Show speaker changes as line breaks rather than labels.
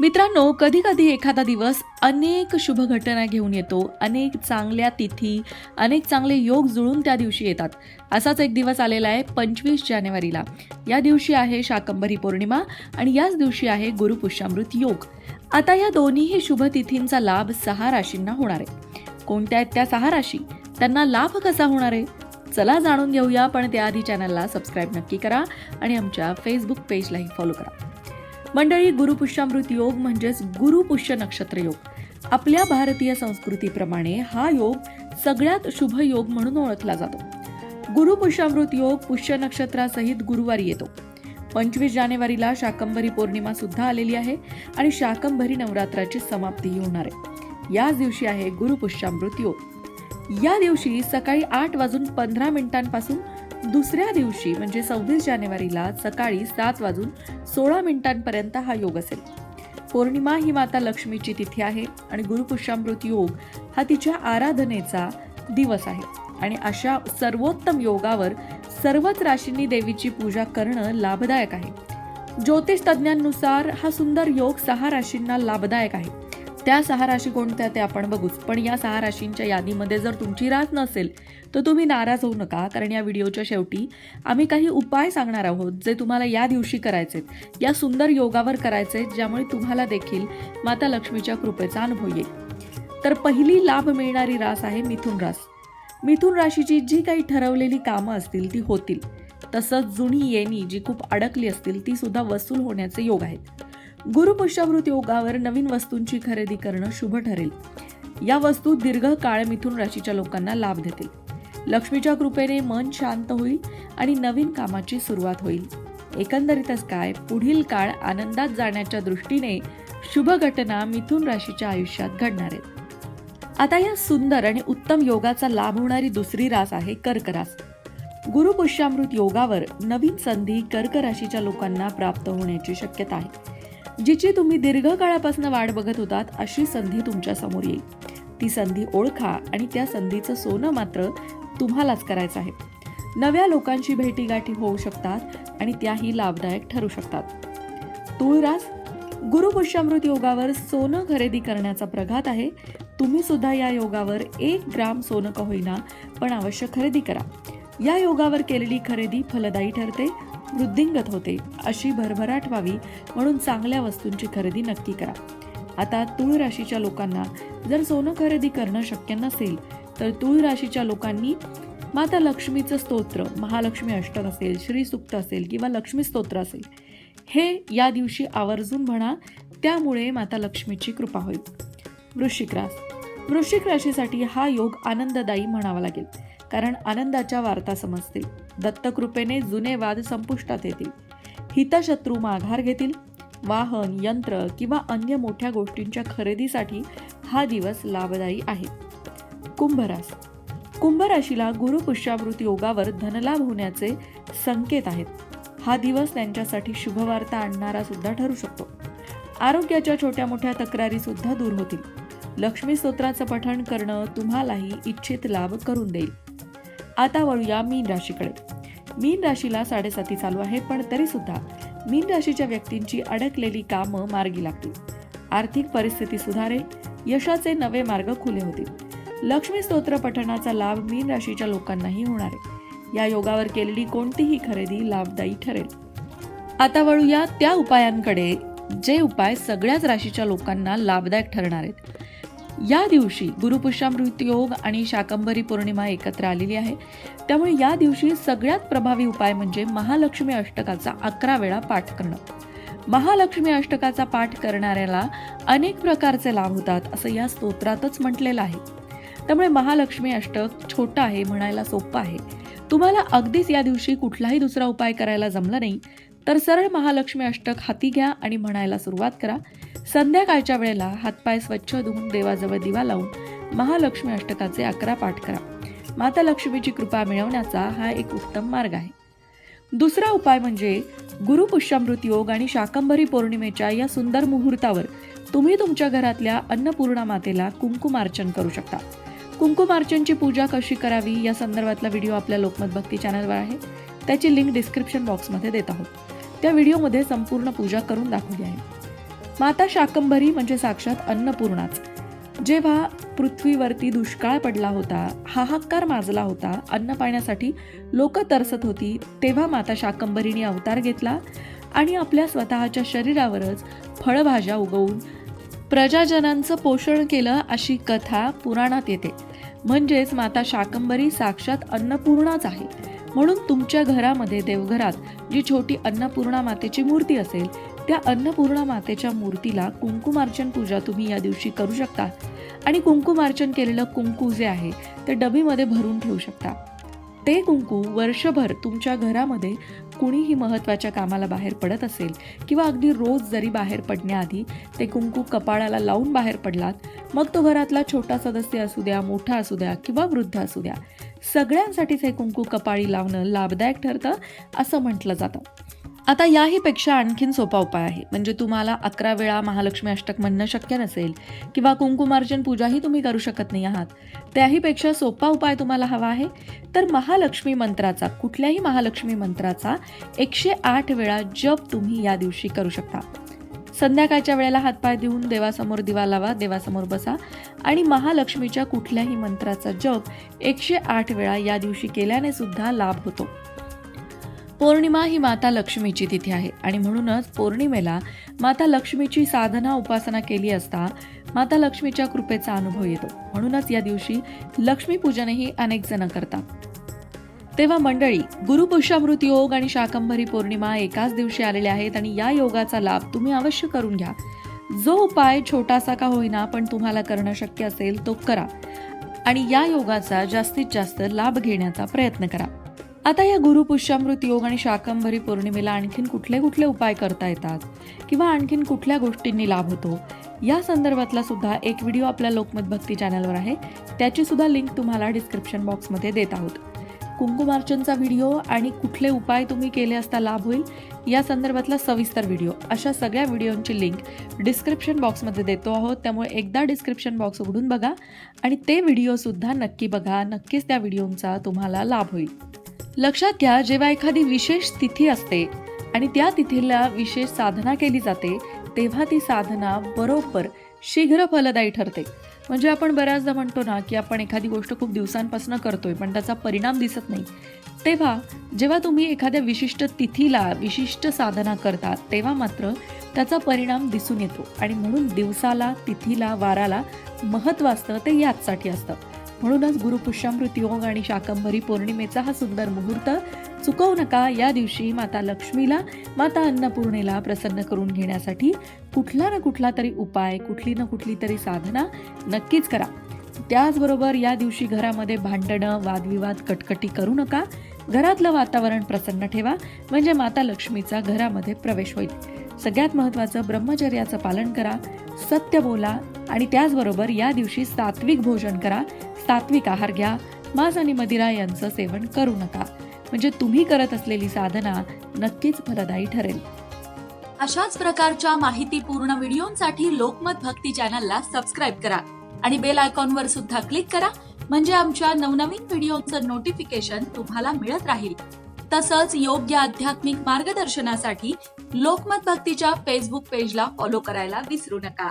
मित्रांनो कधी कधी एखादा दिवस अनेक शुभ घटना घेऊन येतो. अनेक चांगल्या तिथी अनेक चांगले योग जुळून त्या दिवशी येतात. असाच एक दिवस आलेला आहे पंचवीस जानेवारीला. या दिवशी आहे शाकंभरी पौर्णिमा आणि याच दिवशी आहे गुरुपुष्यामृत योग. आता या दोन्हीही शुभ तिथींचा लाभ सहा राशींना होणार आहे. कोणत्या आहेत त्या सहा राशी? त्यांना लाभ कसा होणार आहे? चला जाणून घेऊया पण त्याआधी चॅनलला सबस्क्राईब नक्की करा आणि आमच्या फेसबुक पेजलाही फॉलो करा. मंडळी गुरुपुष्यामृत योग म्हणजेच गुरुपुष्य नक्षत्र योग. आपल्या भारतीय संस्कृतीप्रमाणे हा योग सगळ्यात शुभ योग म्हणून ओळखला जातो. गुरुपुष्यामृत योग पुष्य नक्षत्रासहित गुरुवारी येतो. पंचवीस जानेवारीला शाकंभरी पौर्णिमा सुद्धा आलेली आहे आणि शाकंभरी नवरात्राची समाप्तीही होणार आहे. याच दिवशी आहे गुरुपुष्यामृत योग. या दिवशी सकाळी आठ वाजून पंधरा मिनिटांपासून दुसऱ्या दिवशी म्हणजे सव्वीस जानेवारीला सकाळी सात वाजून सोळा मिनिटांपर्यंत हा योग असेल. पौर्णिमा ही माता लक्ष्मीची तिथी आहे आणि गुरुपुष्यामृत योग हा तिच्या आराधनेचा दिवस आहे. आणि अशा सर्वोत्तम योगावर सर्वच राशींनी देवीची पूजा करणं लाभदायक आहे. ज्योतिष तज्ज्ञांनुसार हा सुंदर योग सहा राशींना लाभदायक आहे. त्या सहा राशी कोणत्या ते आपण बघूच. पण या सहा राशींच्या यादीमध्ये जर तुमची रास नसेल तर तुम्ही नाराज होऊ नका कारण या व्हिडिओच्या शेवटी आम्ही काही उपाय सांगणार आहोत जे तुम्हाला या दिवशी करायचे या सुंदर योगावर करायचे ज्यामुळे तुम्हाला देखील माता लक्ष्मीच्या कृपेचा अनुभव येईल. तर पहिली लाभ मिळणारी रास आहे मिथुन रास. मिथुन राशीची जी काही ठरवलेली कामं असतील ती होतील. तसंच जुनी येणी जी खूप अडकली असतील ती सुद्धा वसूल होण्याचे योग आहेत. गुरुपुष्यामृत योगावर नवीन वस्तूंची खरेदी करणं शुभ ठरेल. या वस्तू दीर्घ काळ मिथुन राशीच्या लोकांना लाभ देतील. लक्ष्मीच्या कृपेने मन शांत होईल आणि नवीन कामाची सुरुवात होईल. एकंदरीतच काय पुढील काळ आनंदात जाण्याच्या दृष्टीने शुभ घटना मिथुन राशीच्या आयुष्यात घडणार आहेत. आता या सुंदर आणि उत्तम योगाचा लाभ होणारी दुसरी रास आहे कर्क रास गुरुपुष्यामृत योगावर नवीन संधी कर्क राशीच्या लोकांना प्राप्त होण्याची शक्यता आहे. जिची तुम्ही दीर्घकाळापासून वाट बघत होतात अशी संधी तुमच्यासमोर येईल. ती संधी ओळखा आणि त्या संधीचं सोनं मात्र तुम्हालाच करायचं आहे. नव्या लोकांची भेटीगाठी होऊ शकतात आणि त्याही लाभदायक ठरू शकतात. तुळरास गुरुपुष्यामृत योगावर सोनं खरेदी करण्याचा प्रघात आहे. तुम्ही सुद्धा या योगावर एक ग्राम सोनं का होईना पण अवश्य खरेदी करा. या योगावर केलेली खरेदी फलदायी ठरते. वृद्धिंगत होते अशी भरभराट व्हावी म्हणून चांगल्या वस्तूंची खरेदी नक्की करा. आता तूळ राशीच्या लोकांना जर सोनं खरेदी करणं शक्य नसेल तर तूळ राशीच्या लोकांनी माता लक्ष्मीचं स्तोत्र महालक्ष्मी अष्टक असेल श्रीसुक्त असेल किंवा लक्ष्मी स्तोत्र असेल हे या दिवशी आवर्जून म्हणा त्यामुळे माता लक्ष्मीची कृपा होईल. वृश्चिक रास वृश्चिक राशीसाठी हा योग आनंददायी म्हणावा लागेल. कारण आनंदाच्या वार्ता समजतील. दत्तकृपेने जुने वाद संपुष्टात येतील. हितशत्रू माघार घेतील. वाहन यंत्र किंवा अन्य मोठ्या गोष्टींच्या खरेदीसाठी हा दिवस लाभदायी आहे. कुंभरास. कुंभ राशीला गुरुपुष्यामृत योगावर धनलाभ होण्याचे संकेत आहेत. हा दिवस त्यांच्यासाठी शुभवार्ता आणणारा सुद्धा ठरू शकतो. आरोग्याच्या छोट्या मोठ्या तक्रारी सुद्धा दूर होतील. लक्ष्मी स्तोत्राचं पठण करणं तुम्हालाही इच्छित लाभ करून देईल. आता वळूया मीन राशीकडे. मीन राशीला साडेसाती चालू आहे पण तरी सुद्धा मीन राशीच्या व्यक्तींची अडकलेली कामं मार्गी लागतील. आर्थिक परिस्थिती सुधारेल यशाचे नवे मार्ग खुले होतील. लक्ष्मी स्तोत्र पठणाचा लाभ मीन राशीच्या लोकांनाही होणार आहे. या योगावर केलेली कोणतीही खरेदी लाभदायी ठरेल. आता वळूया त्या उपायांकडे जे उपाय सगळ्याच राशीच्या लोकांना लाभदायक ठरणार आहेत. या दिवशी गुरुपुष्यामृत योग आणि शाकंभरी पौर्णिमा एकत्र आलेली आहे. त्यामुळे या दिवशी सगळ्यात प्रभावी उपाय म्हणजे महालक्ष्मी अष्टकाचा अकरा वेळा पाठ करणं. महालक्ष्मी अष्टकाचा पाठ करणाऱ्याला अनेक प्रकारचे लाभ होतात असं या स्तोत्रातच म्हटलेलं आहे. त्यामुळे महालक्ष्मी अष्टक छोटं आहे म्हणायला सोपं आहे. तुम्हाला अगदीच या दिवशी कुठलाही दुसरा उपाय करायला जमला नाही. तर सरळ महालक्ष्मी अष्टक हाती घ्या आणि म्हणायला सुरुवात करा. संध्याकाळच्या वेळेला हातपाय स्वच्छ धुवून देवाजवळ दिवा लावून महालक्ष्मी अष्टकाचे अकरा पाठ करा. माता लक्ष्मीची कृपा मिळवण्याचा हा एक उत्तम मार्ग आहे. दुसरा उपाय म्हणजे गुरुपुष्यामृत योग आणि शाकंभरी पौर्णिमेच्या या सुंदर मुहूर्तावर तुम्ही तुमच्या घरातल्या अन्नपूर्णा मातेला कुंकुमार्चन करू शकता. कुंकुमार्चनची पूजा कशी करावी या संदर्भातला व्हिडिओ आपल्या लोकमत भक्ती चॅनलवर आहे. त्याची लिंक डिस्क्रिप्शन बॉक्समध्ये देत आहोत. त्या व्हिडिओमध्ये संपूर्ण पूजा करून दाखवली आहे. माता शाकंभरी म्हणजे साक्षात अन्नपूर्णाच. जेव्हा पृथ्वीवरती दुष्काळ पडला होता हाहाकार माजला होता अन्न पाण्यासाठी लोक तरसत होती तेव्हा माता शाकंभरीने अवतार घेतला आणि आपल्या स्वतःच्या शरीरावरच फळभाज्या उगवून प्रजाजनांचं पोषण केलं अशी कथा पुराणात येते. म्हणजेच माता शाकंभरी साक्षात अन्नपूर्णाच आहे. म्हणून तुमच्या घरामध्ये देवघरात जी छोटी अन्नपूर्णा मातेची मूर्ती असेल त्या अन्नपूर्णा मातेच्या मूर्तीला कुंकुमार्चन पूजा तुम्ही या दिवशी करू शकता. आणि कुंकुमार्चन केलेलं कुंकू जे आहे ते डबीमध्ये भरून ठेवू शकता. ते कुंकू वर्षभर तुमच्या घरामध्ये कुणीही महत्त्वाच्या कामाला बाहेर पडत असेल किंवा अगदी रोज जरी बाहेर पडण्याआधी ते कुंकू कपाळाला लावून बाहेर पडलात मग तो घरातला छोटा सदस्य असू द्या मोठा असू द्या किंवा वृद्ध असू द्या. सगळ्यांसाठीच हे कुंकू कपाळी लावणं लाभदायक ठरतं असं म्हटलं जातं. आता याहीपेक्षा आणखीन सोपा उपाय आहे. म्हणजे तुम्हाला अकरा वेळा महालक्ष्मी अष्टक म्हणणं शक्य नसेल किंवा कुंकुमार्जन पूजाही तुम्ही करू शकत नाही आहात. त्याहीपेक्षा सोपा उपाय तुम्हाला हवा आहे. तर महालक्ष्मी मंत्राचा कुठल्याही महालक्ष्मी मंत्राचा एकशे आठ वेळा जप तुम्ही या दिवशी करू शकता. संध्याकाळच्या वेळेला हातपाय देऊन देवासमोर दिवा लावा देवासमोर बसा आणि महालक्ष्मीच्या कुठल्याही मंत्राचा जप एकशे आठ वेळा या दिवशी केल्याने सुद्धा लाभ होतो. पौर्णिमा ही माता लक्ष्मीची तिथी आहे. आणि म्हणूनच पौर्णिमेला माता लक्ष्मीची साधना उपासना केली असता माता लक्ष्मीच्या कृपेचा अनुभव येतो. म्हणूनच या दिवशी लक्ष्मीपूजनही अनेक जण करतात. तेव्हा मंडळी गुरुपुष्यामृत योग आणि शाकंभरी पौर्णिमा एकाच दिवशी आलेल्या आहेत आणि या योगाचा लाभ तुम्ही अवश्य करून घ्या. जो उपाय छोटासा का होईना पण तुम्हाला करणं शक्य असेल तो करा. आणि या योगाचा जास्तीत जास्त लाभ घेण्याचा प्रयत्न करा. आता या गुरुपुष्यामृत योग आणि शाकंभरी पौर्णिमेला आणखीन कुठले कुठले उपाय करता येतात? किंवा आणखीन कुठल्या गोष्टींनी लाभ होतो? या संदर्भातला सुद्धा एक व्हिडिओ आपल्या लोकमत भक्ती चॅनलवर आहे. त्याची सुद्धा लिंक तुम्हाला डिस्क्रिप्शन बॉक्समध्ये देत आहोत. कुंकुमार्चनचा व्हिडिओ आणि कुठले उपाय तुम्ही केले असता लाभ होईल या संदर्भातला सविस्तर व्हिडिओ. अशा सगळ्या व्हिडिओंची लिंक डिस्क्रिप्शन बॉक्समध्ये देतो आहोत. त्यामुळे एकदा डिस्क्रिप्शन बॉक्स उघडून बघा आणि ते व्हिडिओसुद्धा नक्की बघा. नक्कीच त्या व्हिडिओंचा तुम्हाला लाभ होईल. लक्षात घ्या जेव्हा एखादी विशेष तिथी असते आणि त्या तिथीला विशेष साधना केली जाते तेव्हा ती साधना बरोबर शीघ्र फलदायी ठरते. म्हणजे आपण बऱ्याचदा म्हणतो ना की आपण एखादी गोष्ट खूप दिवसांपासून करतोय पण त्याचा परिणाम दिसत नाही. तेव्हा जेव्हा तुम्ही एखाद्या विशिष्ट तिथीला विशिष्ट साधना करता तेव्हा मात्र त्याचा परिणाम दिसून येतो. आणि म्हणून दिवसाला तिथीला वाराला महत्त्व असतं ते याचसाठी असतं. म्हणूनच गुरुपुष्यामृत योग आणि शाकंभरी पौर्णिमेचा हा सुंदर मुहूर्त चुकवू नका. या दिवशी माता लक्ष्मीला माता अन्नपूर्णेला प्रसन्न करून घेण्यासाठी कुठला ना कुठला तरी उपाय कुठली ना कुठली तरी साधना नक्कीच करा. त्याचबरोबर या दिवशी घरामध्ये भांडणं वादविवाद कटकटी करू नका. घरातलं वातावरण प्रसन्न ठेवा. म्हणजे माता लक्ष्मीचा घरामध्ये प्रवेश होईल. सगळ्यात महत्त्वाचं ब्रह्मचर्याचं पालन करा. सत्य बोला आणि त्याचबरोबर या दिवशी सात्विक भोजन करा. सात्विक आहार घ्या. मांस आणि मदिरा यांचं सेवन करू नका. म्हणजे तुम्ही करत असलेली साधना नक्कीच फलदायी ठरेल.
अशाच प्रकारच्या माहितीपूर्ण व्हिडिओंसाठी लोकमत भक्ती चॅनलला सबस्क्राईब करा आणि बेल आयकॉनवर सुद्धा क्लिक करा. म्हणजे आमच्या नवनवीन व्हिडिओचं नोटिफिकेशन तुम्हाला मिळत राहील. तसंच योग्य आध्यात्मिक मार्गदर्शनासाठी लोकमत भक्तीच्या फेसबुक पेजला फॉलो करायला विसरू नका.